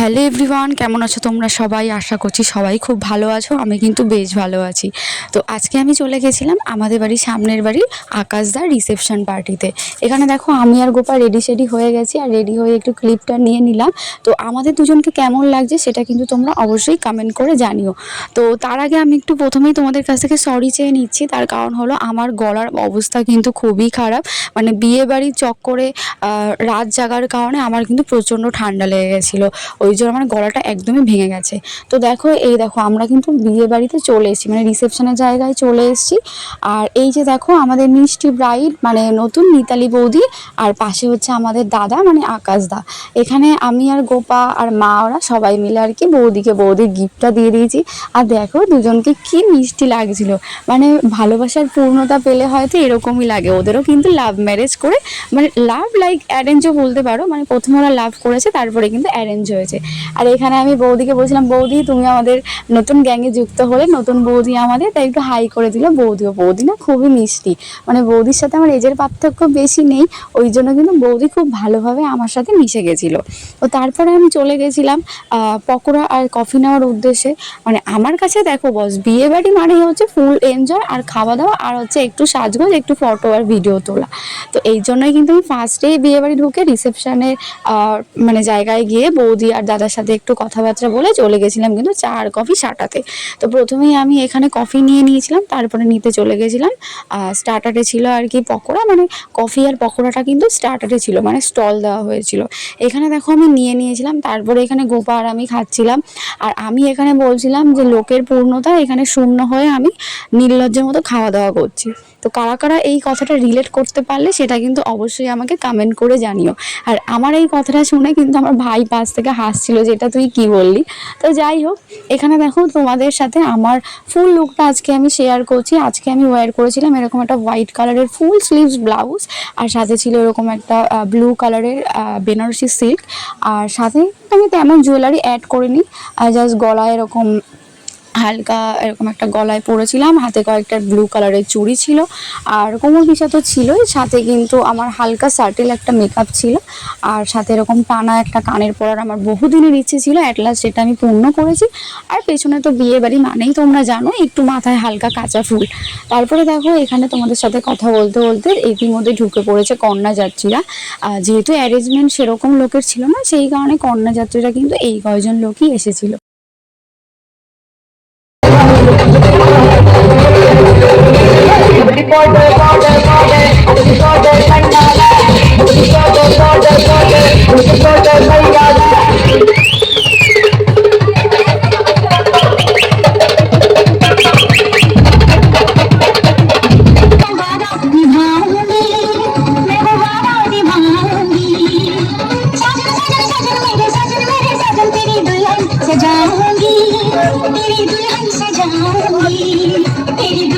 Hello everyone, কেমন আছো তোমরা সবাই? আশা করছি সবাই খুব ভালো আছো, আমি কিন্তু বেশ ভালো আছি। তো আজকে আমি চলে গেছিলাম আমাদের বাড়ির সামনের বাড়ির আকাশদার রিসেপশন পার্টিতে। এখানে দেখো আমি আর গোপা রেডি সেডি হয়ে গেছি আর রেডি হয়ে একটু ক্লিপটা নিয়ে নিলাম। তো আমাদের দুজনকে কেমন লাগছে সেটা কিন্তু তোমরা অবশ্যই কমেন্ট করে জানিও। তো তার আগে আমি একটু প্রথমেই তোমাদের কাছ থেকে সরি চেয়ে নিচ্ছি, তার কারণ হলো আমার গলার অবস্থা কিন্তু খুবই খারাপ। মানে বিয়ে বাড়ির চক্করে রাত জাগার কারণে আমার কিন্তু প্রচণ্ড ঠান্ডা লেগে গেছিল। ওই জন্য আমার গলাটা একদমই ভেঙে গেছে। তো দেখো, এই দেখো, আমরা কিন্তু বিয়ে বাড়িতে চলে এসেছি মানে রিসেপশনের জায়গায় চলে এসেছি। আর এই যে দেখো, আমাদের মিষ্টি ব্রাইড মানে নতুন মিতালি বৌদি, আর পাশে হচ্ছে আমাদের দাদা মানে আকাশ দা। এখানে আমি আর গোপা আর মা, ওরা সবাই মিলে আর কি বৌদিকে বৌদির গিফটটা দিয়ে দিয়েছি। আর দেখো, দুজনকে কি মিষ্টি লাগছিল। মানে ভালোবাসার পূর্ণতা পেলে হয়তো এরকমই লাগে। ওদেরও কিন্তু লাভ ম্যারেজ করে মানে লাভ লাইক অ্যারেঞ্জও বলতে পারো মানে প্রথমে ওরা লাভ করেছে, তারপরে কিন্তু অ্যারেঞ্জ হয়েছে। আর এখানে আমি বৌদিকে বলছিলাম, বৌদি, তুমি আমাদের নতুন গ্যাংয়ে যুক্ত হলে নতুন বৌদি আমাদের। তাই একটু হাই করে দিল বৌদিও। বৌদি না খুবই মিষ্টি। মানে বৌদির সাথে আমার এজের পার্থক্য বেশি নেই, ওই জন্য কিন্তু বৌদি খুব ভালোভাবে আমার সাথে মিশে গেছিল। তো তারপরে আমি চলে গেছিলাম পকোড়া আর কফি নেওয়ার উদ্দেশ্যে। মানে আমার কাছে দেখো বস, বিয়ে বাড়ি মানেই হচ্ছে ফুল এনজয় আর খাওয়া দাওয়া আর হচ্ছে একটু সাজগোজ, একটু ফটো আর ভিডিও তোলা। তো এই জন্যই কিন্তু আমি ফার্স্টেই বিয়ে বাড়ি ঢুকে রিসেপশনের মানে জায়গায় গিয়ে বৌদি আর দাদার সাথে একটু কথাবার্তা বলে চলে গেছিলাম কিন্তু চা আর কফি সাটাতে। তো প্রথমেই আমি এখানে কফি নিয়ে নিয়েছিলাম, তারপরে নিতে চলে গেছিলাম। স্টার্টারে ছিল আর কি পকোড়া মানে কফি আর পকোড়াটা কিন্তু স্টার্টারে ছিল মানে স্টল দেওয়া হয়েছিল। এখানে দেখো আমি নিয়ে নিয়েছিলাম, তারপরে এখানে গোপা আর আমি খাচ্ছিলাম। আর আমি এখানে বলছিলাম যে লোকের পূর্ণতা এখানে শূন্য হয়ে আমি নির্লজ্জের মতো খাওয়া দাওয়া করছি। তো কারা কারা এই কথাটা রিলেট করতে পারলে সেটা কিন্তু অবশ্যই আমাকে কমেন্ট করে জানিও। আর আমার এই কথাটা শুনে কিন্তু আমার ভাই পাশ থেকে হাসছিল যেটা তুই কি বললি? তো যাই হোক, এখানে দেখো তোমাদের সাথে আমার ফুল লুকটা আজকে আমি শেয়ার করছি। আজকে আমি ওয়্যার করেছিলাম এরকম একটা হোয়াইট কালারের ফুল স্লিভস ব্লাউজ আর সাথে ছিল এরকম একটা ব্লু কালারের বেনারসি সিল্ক আর সাথে আমি তেমন জুয়েলারি অ্যাড করিনি জাস্ট গলায় এরকম হালকা এরকম একটা গলায় পরেছিলাম, হাতে কয়েকটা ব্লু কালারের চুড়ি ছিল, আর কোমর পিসা তো ছিলই, সাথে কিন্তু আমার হালকা সার্টেল একটা মেকআপ ছিল, আর সাথে এরকম টানা একটা কানের পরার আমার বহুদিনের ইচ্ছে ছিল অ্যাট লাস্ট সেটা আমি পূর্ণ করেছি, আর পেছনে তো বিয়ে বাড়ি মানেই তোমরা জানো, একটু মাথায় হালকা কাঁচা ফুল। তারপরে দেখো, এখানে তোমাদের সাথে কথা বলতে বলতে ইতিমধ্যে ঢুকে পড়েছে কন্যা যাত্রীরা যেহেতু অ্যারেঞ্জমেন্ট সেরকম লোকের ছিল না, সেই কারণে কন্যা যাত্রীরা কিন্তু এই কয়জন লোকই এসেছিল। அப்படி போட்டு போட்டு போட்டு அப்படி போட்டு பண்ணாத அப்படி போட்டு போட்டு போட்டு அப்படி போட்டு பண்ணாத सजाऊँगी तेरी दुल्हन सजाऊँगी तेरी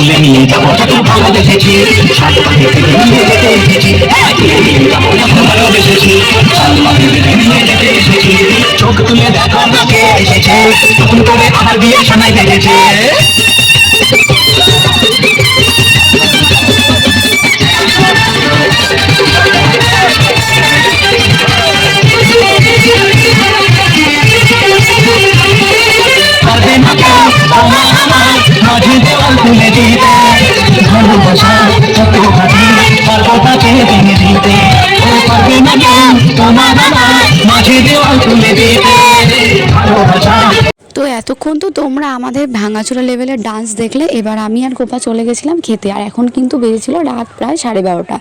তুলে নিয়ে যাব। ভালোবেসেছি সাত ভালোবেসেছি চোখ তুলে দেখো এসেছে, নতুন করে আমার বিয়ে শোনাই বেঁধেছে তো এতক্ষণ তো ভাঙাচোরা লেভেলের ডান্স দেখলে এবার আমি আর গোপা চলে গেছিলাম খেতে। আর এখন কিন্তু বেজেছিল রাত প্রায় সাড়ে বারোটা।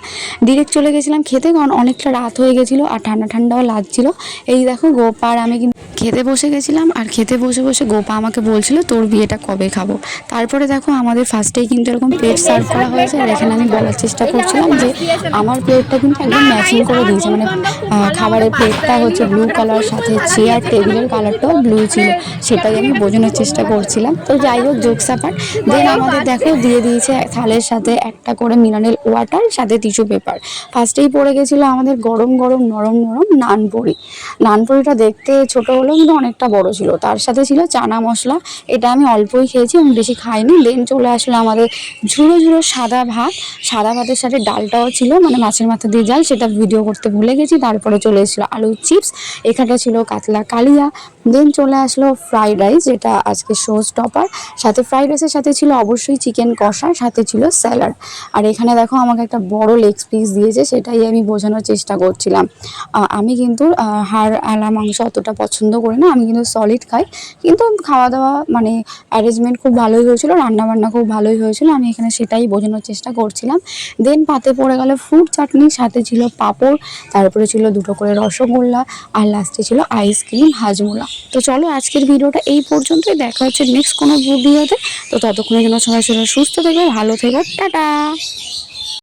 ডিরেক্ট চলে গেছিলাম খেতে কারণ অনেকটা রাত হয়ে গেছিল আর ঠান্ডা ঠান্ডাও লাগছিল। এই দেখো গোপা আর আমি কিন্তু খেতে বসে গেছিলাম আর খেতে বসে বসে গোপা আমাকে বলছিল, তোর বিয়েটা কবে খাব? তারপরে দেখো আমাদের ফার্স্টেই কিন্তু এরকম প্লেট সার্ভ করা হয়েছে আর এখানে আমি বলার চেষ্টা করছিলাম যে আমার প্লেটটা কিন্তু একদম ম্যাচিং করে দিয়েছে। মানে খাবারের প্লেটটা হচ্ছে ব্লু কালার সাথে চেয়ার টেবিলের কালারটাও ব্লু ছিল। সেটাই আমি বোঝানোর চেষ্টা করছিলাম। তো যাই হোক জোক সাপার দেন আমাদের দেখো দিয়ে দিয়েছে থালের সাথে একটা করে মিনারেল ওয়াটার সাথে টিস্যু পেপার ফার্স্টেই পড়ে গেছিল আমাদের গরম গরম নরম নরম নানপুরি নানপুরিটা দেখতে ছোট হলেও কিন্তু অনেকটা বড় ছিল। তার সাথে ছিল চানা মশলা। এটা আমি অল্পই খেয়েছি আমি বেশি খাইনি। দেন চলে আসলো আমাদের ঝুড়ো ঝুড়ো সাদা ভাত। সাদা ভাতের সাথে ডালটাও ছিল মানে মাছের মাথা দিয়ে ডাল সেটা ভিডিও করতে ভুলে গেছি। তারপরে চলে এসেছিল আলুর চিপস এখানে ছিল কাতলা কালিয়া দেন চলে আসলো ফ্রাইড রাইস যেটা আজকে শো স্টপার সাথে ফ্রাইড রাইসের সাথে ছিল অবশ্যই চিকেন কষা, সাথে ছিল স্যালাড আর এখানে দেখো আমাকে একটা বড় লেগ পিস দিয়েছে, সেটাই আমি বোঝানোর চেষ্টা করছিলাম। আমি কিন্তু হাড় আলা মাংস অতটা পছন্দ করি না, আমি কিন্তু সলিড খাই। কিন্তু খাওয়া দাওয়া মানে অ্যারেঞ্জমেন্ট খুব ভালোই হয়েছিল রান্না বান্না খুব ভালোই হয়েছিল, আমি এখানে সেটাই বোঝানোর চেষ্টা করছিলাম। দেন পাতে পড়ে গেল ফ্রুট চাটনি সাথে ছিল পাঁপড়, তারপরে ছিল দুটো করে রসগোল্লা, আর লাস্টে ছিল আইসক্রিম হাজমোলা। তো চলো আজকের ভিডিওটা এই পর্যন্তই। দেখা হচ্ছে নেক্সট কোনো ভিডিওতে। তো ততক্ষণের জন্য সবাই সবাই সুস্থ থেকো, ভালো থেকো। টাটা!